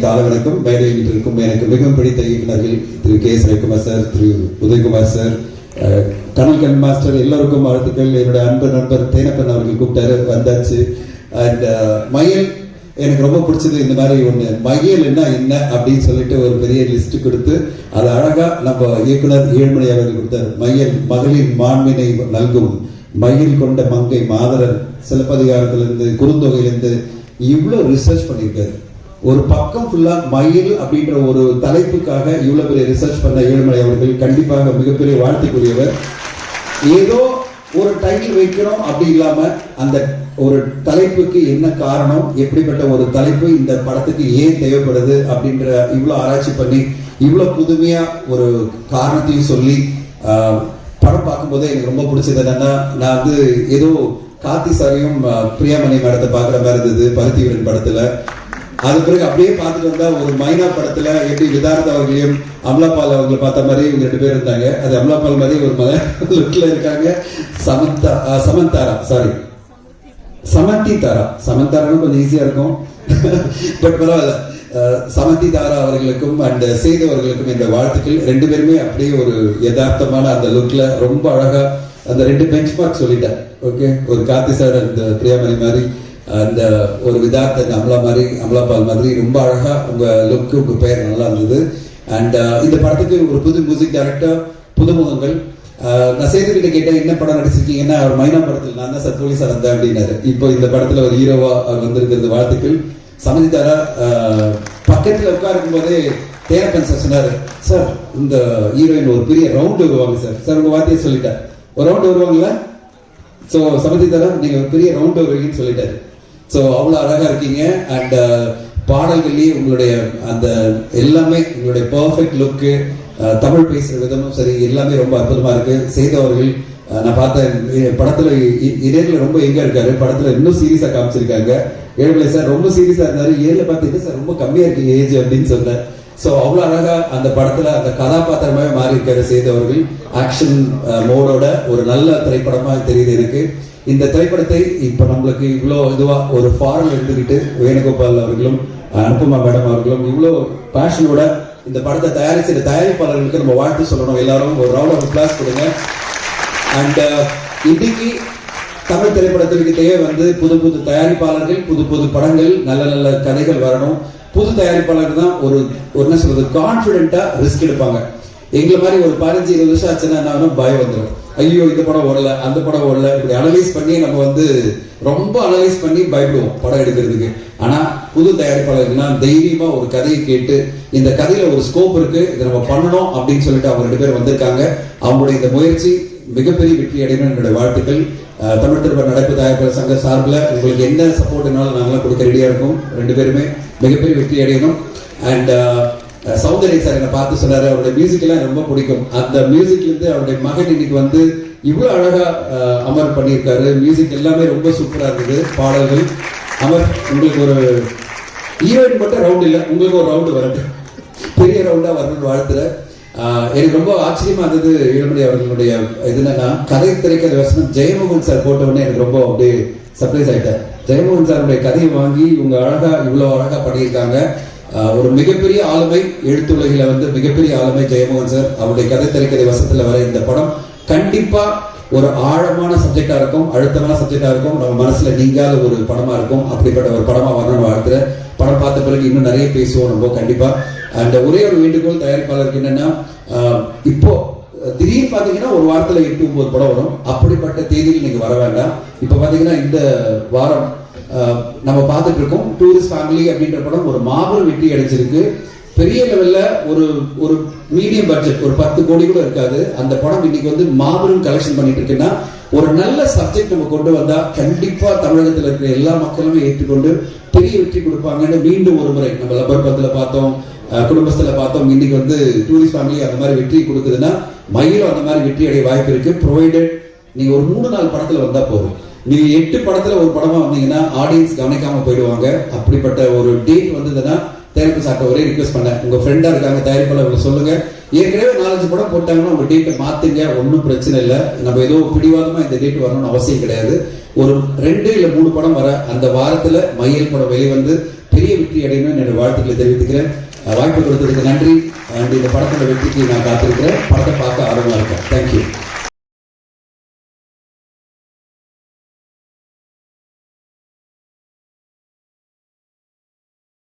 கால வணக்கம் இருக்கும் எனக்கு மிகவும் பிடித்த இயக்குநர்கள் திரு கே ரவிக்குமார் சார் திரு உதயகுமார் சார். அஹ், கனல் கண் மாஸ்டர் எல்லோருக்கும் வாழ்த்துக்கள். என்னுடைய அன்பு நண்பர் தேனப்பன் அவர்கள் கூப்பிட்டாரு வந்தாச்சு. அண்ட் மயில் எனக்கு ரொம்ப பிடிச்சது இந்த மாதிரி ஒண்ணு. மகிழ்னா என்ன என்ன அப்படின்னு சொல்லிட்டு ஒரு பெரிய லிஸ்ட் கொடுத்து அது அழகா நம்ம இயக்குனர் ஏழ்மணி அவர்கள் கொடுத்தார். மயில் மகளிர் மாண்பினை நல்கும். மயில் கொண்ட மங்கை மாதரர் சிலப்பதிகாரத்திலிருந்து குறுந்தொகையிலிருந்து இவ்வளவு ரிசர்ச் பண்ணியிருக்காரு. ஒரு பக்கம் ஃபுல்லா மயில் அப்படின்ற ஒரு தலைப்புக்காக இவ்வளவு பெரிய ரிசர்ச் பண்ண ஏழுமலை அவர்கள் கண்டிப்பாக மிகப்பெரிய வாழ்த்துக்குரியவர். ஏதோ ஒரு டைட்டில் வைக்கிறோம் அப்படி இல்லாம அந்த ஒரு தலைப்புக்கு என்ன காரணம் எப்படிப்பட்ட ஒரு தலைப்பு இந்த படத்துக்கு ஏன் தேவைப்படுது அப்படின்ற இவ்வளவு ஆராய்ச்சி பண்ணி இவ்வளவு புதுமையா ஒரு காரணத்தையும் சொல்லி படம் பார்க்கும்போது எனக்கு ரொம்ப பிடிச்சது என்னன்னா நான் வந்து ஏதோ கார்த்தி சாரையும் பிரியாமணி மேடத்தை பார்க்குற மாதிரி இருந்தது பருத்திவீரன் படத்துல. அது பிறகு அப்படியே பார்த்துட்டு வந்தா ஒரு மைனா படத்துல எப்படி விதார்த் அவர்களையும் அமலாபால் அவர்களை பார்த்த மாதிரி இவங்க ரெண்டு பேர் இருந்தாங்க. அது அமலாபால் மாதிரி ஒரு மத லுக்ல இருக்காங்க. சமந்தா சமந்தாரா சாரி சமந்தி தாரா சமந்தாரான்னு கொஞ்சம் ஈஸியா இருக்கும். பட் பரவாயில்ல. அஹ், சமந்தி தாரா அவர்களுக்கும் அண்ட் சேது அவர்களுக்கும் இந்த வாழ்த்துக்கள். ரெண்டு பேருமே அப்படியே ஒரு யதார்த்தமான அந்த லுக்ல ரொம்ப அழகா அந்த ரெண்டு பெஞ்ச் மார்க் சொல்லிட்டேன் ஓகே ஒரு கார்த்தி சார் அந்த பிரியாமணி மாதிரி அந்த ஒரு விதார்த்த அந்த மாதிரி அம்லாபால் மாதிரி ரொம்ப அழகா உங்க லுக்கு உங்க பெயர் நல்லா இருந்தது. அண்ட் uh, இந்த படத்துக்கு ஒரு புது மியூசிக் டைரக்டர் புதுமுகங்கள். Uh, நான் சேது கிட்ட கேட்டேன் என்ன படம் நடிச்சிருக்கீங்கன்னா அவர் மைனா படத்தில் நான் தான் சார் போலீஸா அப்படின்னாரு. இப்போ இந்த படத்துல ஒரு ஹீரோவா அவர் வந்திருக்கிறது வாழ்த்துக்கள். சமந்திதாரா பக்கத்தில் பக்கத்துல உட்காருக்கும் போதே தேரப்பன் சார் சொன்னாரு சார் இந்த ஹீரோயின் ஒரு பெரிய ரவுண்டு வருவாங்க சார் சார் உங்க வார்த்தையை சொல்லிட்டார். ஒரு ரவுண்டு வருவாங்களா ஸோ சமதிதாரா நீங்க ஒரு பெரிய ரவுண்டு வருவீங்கன்னு சொல்லிட்டாரு. ஸோ அவ்வளோ அழகாக இருக்கீங்க. அண்ட் uh, பாடல்கள்லேயே உங்களுடைய அந்த எல்லாமே உங்களுடைய பர்ஃபெக்ட் லுக்கு uh, தமிழ் பேசுற விதமும் சரி எல்லாமே ரொம்ப அற்புதமாக இருக்குது செய்தவர்கள் uh, நான் பார்த்தேன் படத்தில் படத்துல இ- ரொம்ப எங்கே இருக்காரு? படத்தில் இன்னும் சீரியஸாக காமிச்சிருக்காங்க. ஏழுமலை சார் ரொம்ப சீரியஸாக இருந்தாரு. ஏழுல பார்த்துட்டு சார் ரொம்ப கம்மியாக இருக்கீங்க ஏஜ் அப்படின்னு சொன்னேன் ஸோ அவ்வளோ அழகாக அந்த படத்தில் அந்த கதாபாத்திரமாகவே மாறி இருக்காரு செய்தவர்கள் ஆக்ஷன் மோடோட uh, ஒரு நல்ல திரைப்படமாக தெரியுது எனக்கு. இந்த திரைப்படத்தை இப்போ நம்மளுக்கு இவ்வளோ இதுவாக ஒரு ஃபாரல் எடுத்துக்கிட்டு வேணுகோபால் அவர்களும் அனுப்புமா மேடம் அவர்களும் இவ்வளோ பேஷனோட இந்த படத்தை தயாரிச்ச தயாரிப்பாளர்களுக்கு நம்ம வாழ்த்து சொல்லணும். எல்லாரும் ஒரு ரவுண்ட் ஆஃப் கிளாஸ் கொடுங்க. அண்ட் uh, இன்னைக்கு தமிழ் திரைப்படத்திற்கு தேவை வந்து புது புது தயாரிப்பாளர்கள் புது புது படங்கள் நல்ல நல்ல கதைகள் வரணும். புது தயாரிப்பாளர் தான் ஒரு ஒரு என்ன சொல்றது கான்பிடென்ட்டா ரிஸ்க் எடுப்பாங்க. எங்களை மாதிரி ஒரு பதினஞ்சு இருபது வருஷம் ஆச்சுன்னா என்ன பயம் வந்துடும் ஐயோ இந்த படம் ஓடல அந்த படம் ஓடல இப்படி அனலைஸ் பண்ணி நம்ம வந்து ரொம்ப அனலைஸ் பண்ணி பயப்படுவோம் படம் எடுக்கிறதுக்கு. ஆனா புது தயாரிப்பாளர்னா தைரியமா ஒரு கதையை கேட்டு இந்த கதையில ஒரு ஸ்கோப் இருக்கு இதை நம்ம பண்ணணும் அப்படின்னு சொல்லிட்டு அவங்க ரெண்டு பேரும் வந்திருக்காங்க. அவங்களுடைய இந்த முயற்சி மிகப்பெரிய வெற்றி அடையணும் என்னுடைய வாழ்த்துக்கள். தமிழ் திருப்ப நடப்பு தயாரிப்பாளர் சங்க சார்பில் உங்களுக்கு என்ன சப்போர்ட்னாலும் நாங்களாம் கொடுக்க ரெடியாக இருக்கோம். ரெண்டு பேருமே மிகப்பெரிய வெற்றி அடையணும். அண்ட் சௌந்தரி சார் என்னை பார்த்து சொன்னார் அவருடைய மியூசிக்கெல்லாம் ரொம்ப பிடிக்கும். அந்த மியூசிக் வந்து அவருடைய மகன் இன்னைக்கு வந்து இவ்வளோ அழகாக அமர் பண்ணியிருக்காரு. மியூசிக் எல்லாமே ரொம்ப சூப்பராக இருந்தது. பாடல்கள். அமர் உங்களுக்கு ஒரு ஹீரோயின் மட்டும் ரவுண்ட் இல்லை உங்களுக்கு ஒரு ரவுண்டு வரட்டும். பெரிய ரவுண்டாக வரணும்னு வாழ்த்துறேன். எனக்கு ரொம்ப ஆச்சரியமா இருந்தது வீரமணி அவர்களுடைய இது என்னன்னா கதை திரைக்கதை வசனம் ஜெயமோகன் சார் போட்ட உடனே எனக்கு ரொம்ப அப்படியே சர்ப்ரைஸ் ஆயிட்டேன் ஜெயமோகன் சாருடைய கதையை வாங்கி இவங்க அழகா இவ்வளவு அழகா பண்ணியிருக்காங்க. ஒரு மிகப்பெரிய ஆளுமை எழுத்துலகில வந்து மிகப்பெரிய ஆளுமை ஜெயமோகன் சார் அவருடைய கதை திரைக்கதை வசத்துல வர இந்த படம் கண்டிப்பா ஒரு ஆழமான சப்ஜெக்டா இருக்கும் அழுத்தமான சப்ஜெக்டா இருக்கும். நம்ம மனசுல நீங்காத ஒரு படமா இருக்கும். அப்படிப்பட்ட ஒரு படமா வரணும்னு வாழ்த்துறேன் படம் பார்த்த பிறகு இன்னும் நிறைய பேசுவோம் நம்ம கண்டிப்பா. அந்த ஒரே ஒரு வேண்டுகோள் தயாரிப்பாளருக்கு என்னன்னா ஆஹ் இப்போ திடீர்னு பாத்தீங்கன்னா ஒரு வாரத்துல எட்டு ஒன்பது படம் வரும். அப்படிப்பட்ட தேதியில் நீங்க வர வேண்டாம். இப்ப பாத்தீங்கன்னா இந்த வாரம் ஆஹ் நம்ம பார்த்துட்டு இருக்கோம். டூரிஸ்ட் ஃபேமிலி அப்படின்ற படம் ஒரு மாபெரும் வெற்றி அடைஞ்சிருக்கு. பெரிய லெவல்ல ஒரு ஒரு மீடியம் பட்ஜெட் ஒரு பத்து கோடி கூட இருக்காது. அந்த படம் இன்னைக்கு வந்து மாபெரும் கலெக்ஷன் பண்ணிட்டு இருக்குன்னா ஒரு நல்ல சப்ஜெக்ட் நம்ம கொண்டு வந்தா கண்டிப்பா தமிழகத்துல இருக்கிற எல்லா மக்களுமே ஏற்றுக்கொண்டு பெரிய வெற்றி கொடுப்பாங்கன்னு மீண்டும் ஒரு முறை நம்ம லப்பர் பார்த்தோம் குடும்பத்தில் பார்த்தோம். இன்னைக்கு வந்து டூரிஸ்ட் ஃபேமிலி அந்த மாதிரி வெற்றி கொடுக்குதுன்னா மயிலும் அந்த மாதிரி வெற்றி அடைய வாய்ப்பு இருக்கு. ப்ரொவைடட் நீங்க ஒரு மூணு நாலு படத்துல வந்தா போதும். நீங்க எட்டு படத்துல ஒரு படமா வந்தீங்கன்னா ஆடியன்ஸ் கவனிக்காம போயிடுவாங்க. அப்படிப்பட்ட ஒரு டேட் வந்ததுன்னா தயாரிப்பு சாப்பிட்ட ஒரே ரிக்வஸ்ட் பண்ணேன். உங்கள் ஃப்ரெண்டாக இருக்காங்க தயாரிப்பாளர் சொல்லுங்கள் ஏற்கனவே நாலஞ்சு படம் போட்டாங்கன்னா உங்கள் டேட்டை மாற்றுங்க ஒன்றும் பிரச்சனை இல்லை. நம்ம ஏதோ பிடிவாதமாக இந்த டேட் வரணும்னு அவசியம் கிடையாது. ஒரு ரெண்டு இல்லை மூணு படம் வர அந்த வாரத்தில் மையல் படம் வெளிவந்து பெரிய வெற்றி அடையணும்னு என்னோட வாழ்த்துக்களை தெரிவித்துக்கிறேன். வாய்ப்பு கொடுத்ததுக்கு நன்றி. அண்ட் இந்த படத்தோட வெற்றிக்கு நான் காத்திருக்கிறேன். படத்தை பார்க்க ஆர்வமாக இருக்கேன். தேங்க்யூ